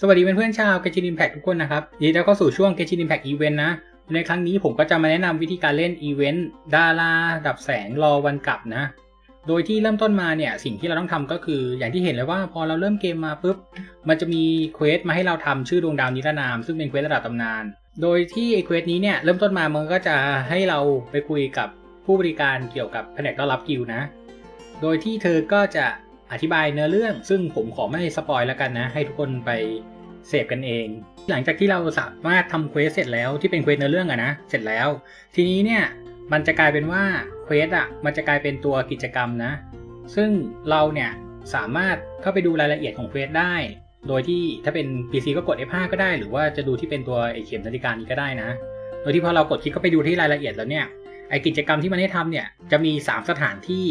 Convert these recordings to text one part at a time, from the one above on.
สวัสดีเพื่อนๆชาว g e t ิ Impact ทุกคนนะครับยินดีต้อนรับเข้าสู่ช่วง g e t ิ Impact Event นะ ในครั้งนี้ผมก็จะมาแนะนำวิธีการเล่นอีเวนต์ดาราดับแสงรอวันกลับนะ โดยที่เริ่มต้นมาเนี่ย สิ่งที่เราต้องทำก็คืออย่างที่เห็นเลยว่าพอเราเริ่มเกมมาปุ๊บ มันจะมีเควสมาให้เราทำชื่อดวงดาวนิรนาม ซึ่งเป็นเควสระดับตำนาน โดยที่ไอเควสนี้เนี่ยเริ่มต้นมามันก็จะให้เราไปคุยกับผู้บริการเกี่ยวกับแผนกต้อนรับกิลนะ โดยที่เธอก็จะ อธิบายเนื้อเรื่องซึ่งผมขอไม่สปอยแล้วกันนะ ให้ทุกคนไปเสพกันเอง หลังจากที่เราสามารถทำเควสเสร็จแล้วที่เป็นเควสเนื้อเรื่องอะนะเสร็จแล้ว ทีนี้เนี่ยมันจะกลายเป็นว่าเควสอะมันจะกลายเป็นตัวกิจกรรมนะ ซึ่งเราเนี่ยสามารถเข้าไปดูรายละเอียดของเควสได้ โดยที่ถ้าเป็น PC ก็กด F5 ก็ได้ หรือว่าจะดูที่เป็นตัวไอเข็มนาฬิกานี้ก็ได้นะ โดยที่พอเรากดคลิกเข้าไปดูที่รายละเอียดแล้วเนี่ยไอกิจกรรมที่มันให้ทำเนี่ยจะมี 3 สถานที่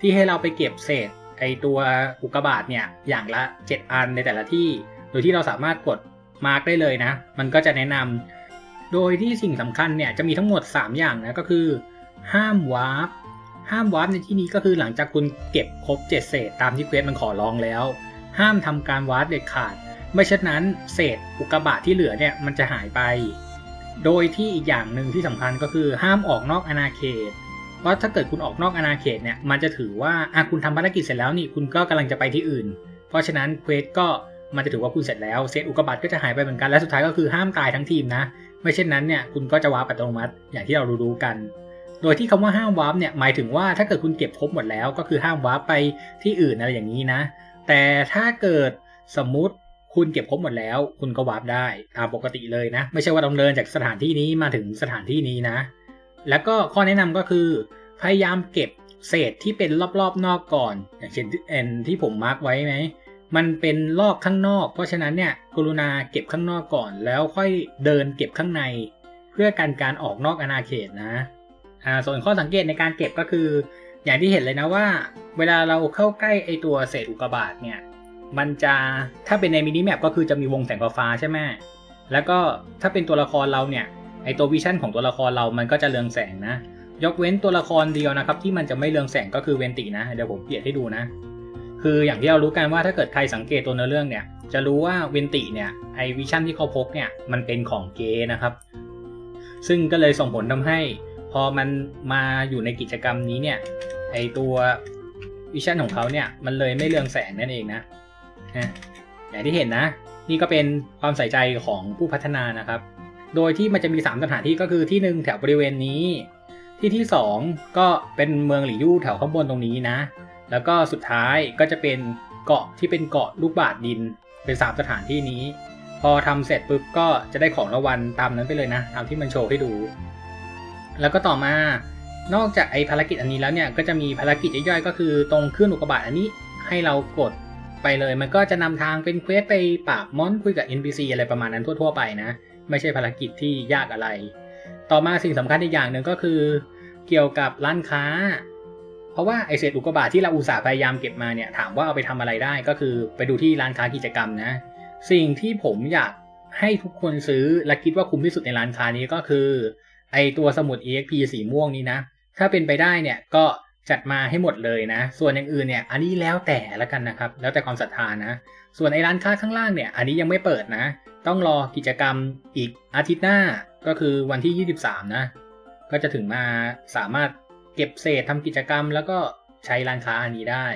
ที่ให้เราไปเก็บเศษ ไอตัวอุกกาบาตเนี่ยอย่างละ 7 อันในแต่ละที่ โดยที่เราสามารถกดมาร์กได้เลยนะ มันก็จะแนะนำโดยที่สิ่งสำคัญเนี่ยจะมีทั้งหมด 3 อย่างนะก็คือ ห้ามวาร์ปห้ามวาร์ปในที่นี้ก็คือหลังจากคุณเก็บครบ7เศษตามที่เควสมันขอร้องแล้ว ห้ามทำการวาร์ปเด็ดขาด ไม่เช่นนั้นเศษอุกกาบาตที่เหลือเนี่ยมันจะหายไป โดยที่อีกอย่างหนึ่งที่สำคัญก็คือห้ามออกนอกอาณาเขต เพราะถ้าเกิดคุณออกนอกอาณาเขตเนี่ยมันจะถือว่าอะคุณทำภารกิจเสร็จแล้วนี่คุณก็กำลังจะไปที่อื่น เพราะฉะนั้นเควสก็มันจะถือว่าคุณเสร็จแล้วเศษอุกกาบาตก็จะหายไปเหมือนกันและสุดท้ายก็คือห้ามตายทั้งทีมนะ ไม่เช่นนั้นเนี่ยคุณก็จะวาร์ปอัตโนมัติอย่างที่เรารู้ๆกัน โดยที่คำว่าห้ามวาร์ปเนี่ยหมายถึงว่าถ้าเกิดคุณเก็บครบหมดแล้ว ก็คือห้ามวาร์ปไปที่อื่นอะไรอย่างนี้นะ แต่ถ้าเกิดสมมุติคุณเก็บครบหมดแล้ว คุณก็วาร์ปได้ตามปกติเลยนะ ไม่ใช่ว่าต้องเดินจากสถานที่นี้มาถึงสถานที่นี้นะ แล้วก็ข้อแนะนำก็คือ พยายามเก็บเศษที่เป็นรอบๆนอกก่อน อย่างเช่นเอ็นที่ผมมาร์กไว้ไหมมันเป็นรอบข้างนอก เพราะฉะนั้นเนี่ยกรุณาเก็บข้างนอกก่อน แล้วค่อยเดินเก็บข้างใน เพื่อการการออกนอกอาณาเขตนะอ่าส่วนข้อสังเกตในการเก็บก็คือ อย่างที่เห็นเลยนะว่า เวลาเราเข้าใกล้ไอตัวเศษอุกกาบาตเนี่ยมันจะถ้าเป็นในมินิแมปก็คือจะมีวงแสงฟ้าใช่ไหมแล้วก็ถ้าเป็นตัวละครเราเนี่ย ไอตัววิชั่นของตัวละครเรามันก็จะเรืองแสงนะ ยกเว้นตัวละครเดียวนะครับ ที่มันจะไม่เรืองแสงก็คือเวนตินะ เดี๋ยวผมเปรียบให้ดูนะ คืออย่างที่เรารู้กันว่าถ้าเกิดใครสังเกตตัวเนื้อเรื่องเนี่ย จะรู้ว่าเวนติเนี่ยไอวิชั่นที่เขาพกเนี่ยมันเป็นของเกย์นะครับ ซึ่งก็เลยส่งผลทำให้ พอมันมาอยู่ในกิจกรรมนี้เนี่ยไอตัววิชั่นของเขาเนี่ยมันเลยไม่เรืองแสงนั่นเองนะอย่างที่เห็นนะ นี่ก็เป็นความใส่ใจของผู้พัฒนานะครับ โดยที่มันจะมี 3 สถานที่ก็คือที่หนึ่งแถวบริเวณนี้ ที่ที่ 2 ก็เป็นเมืองหลี่ยู่แถวข้างบนตรงนี้นะ แล้วก็สุดท้ายก็จะเป็นเกาะที่เป็นเกาะลูกบาศดิน เป็น 3 สถานที่นี้ พอทำเสร็จปุ๊บก็จะได้ของรางวัลตามนั้นไปเลยนะตามที่มันโชว์ให้ดู แล้วก็ต่อมานอกจากไอภารกิจอันนี้แล้วเนี่ยก็จะมีภารกิจย่อยๆ ก็คือตรงเครื่องอุกบาตอันนี้ให้เรากดไปเลย มันก็จะนำทางเป็นเควสไปปราบมอนคุยกับ NPC อะไรประมาณนั้นทั่วๆไปนะ ไม่ใช่ภารกิจที่ยากอะไร ต่อมาสิ่งสำคัญอีกอย่างหนึ่งก็คือ เกี่ยวกับร้านค้า เพราะว่าไอเศษอุกกาบาตที่เราอุตส่าห์พยายามเก็บมาเนี่ยถามว่าเอาไปทำอะไรได้ก็คือไปดูที่ร้านค้ากิจกรรมนะ สิ่งที่ผมอยากให้ทุกคนซื้อและคิดว่าคุ้มที่สุดในร้านค้านี้ก็คือ ไอตัวสมุด EXP สีม่วงนี้นะ ถ้าเป็นไปได้เนี่ยก็จัดมาให้หมดเลยนะ ส่วนอย่างอื่นเนี่ย อันนี้แล้วแต่ละกันนะครับ แล้วแต่ความศรัทธานะ ส่วนไอร้านค้าข้างล่างเนี่ย อันนี้ยังไม่เปิดนะ ต้องรอกิจกรรมอีกอาทิตย์หน้าก็คือวันที่ 23 นะ ก็จะถึงมาสามารถเก็บเศษทำกิจกรรม แล้วก็ใช้ร้านค้าอันนี้ได้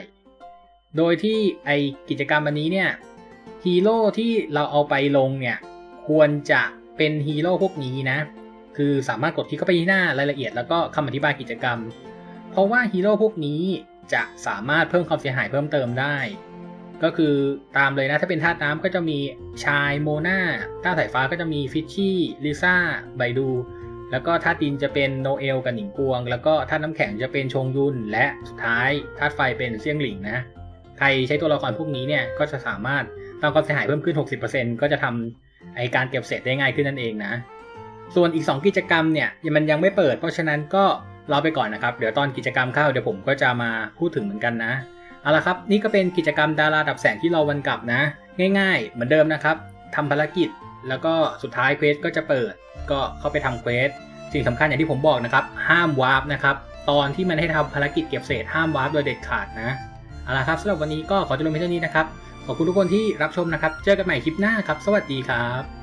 โดยที่ไอกิจกรรมอันนี้เนี่ยฮีโร่ที่เราเอาไปลงเนี่ยควรจะเป็นฮีโร่พวกนี้นะ คือสามารถกดคลิกเข้าไปที่หน้ารายละเอียดแล้วก็คำอธิบายกิจกรรม เพราะว่าฮีโร่พวกนี้จะสามารถเพิ่มความเสียหายเพิ่มเติมได้ ก็คือตามเลยนะ ถ้าเป็นธาตุน้ำก็จะมีชายโมนาธาตุสายฟ้าก็จะมีฟิชชี่ลิซ่าไบดู แล้วก็ธาตุดินจะเป็นโนเอลกับหนิงกวง แล้วก็ธาตุน้ำแข็งจะเป็นชงยุน และสุดท้ายธาตุไฟเป็นเซี่ยงหลิงนะใครใช้ตัวละครพวกนี้เนี่ยก็จะสามารถทำความเสียหายเพิ่มขึ้น 60%ก็จะทำไอการเก็บเศษได้ง่ายขึ้นนั่นเองนะ ส่วนอีก 2 กิจกรรมเนี่ยมันยังไม่เปิด เพราะฉะนั้นก็รอไปก่อนนะครับ เดี๋ยวตอนกิจกรรมเข้าเดี๋ยวผมก็จะมาพูดถึงเหมือนกันนะ เอาละครับ นี่ก็เป็นกิจกรรมดาราดับแสงที่รอวันกลับนะ ง่ายๆ เหมือนเดิมนะครับทำภารกิจ แล้วก็สุดท้ายเควสก็จะเปิด ก็เข้าไปทำเควสสิ่งสำคัญอย่างที่ผมบอกนะครับห้ามวาร์ปนะครับตอนที่มันให้ทำภารกิจเก็บเศษห้ามวาร์ปโดยเด็ดขาดนะเอาละครับสำหรับวันนี้ก็ขอจบลงเพียงเท่านี้นะครับขอบคุณทุกคนที่รับชมนะครับ เจอกันใหม่คลิปหน้าครับ สวัสดีครับ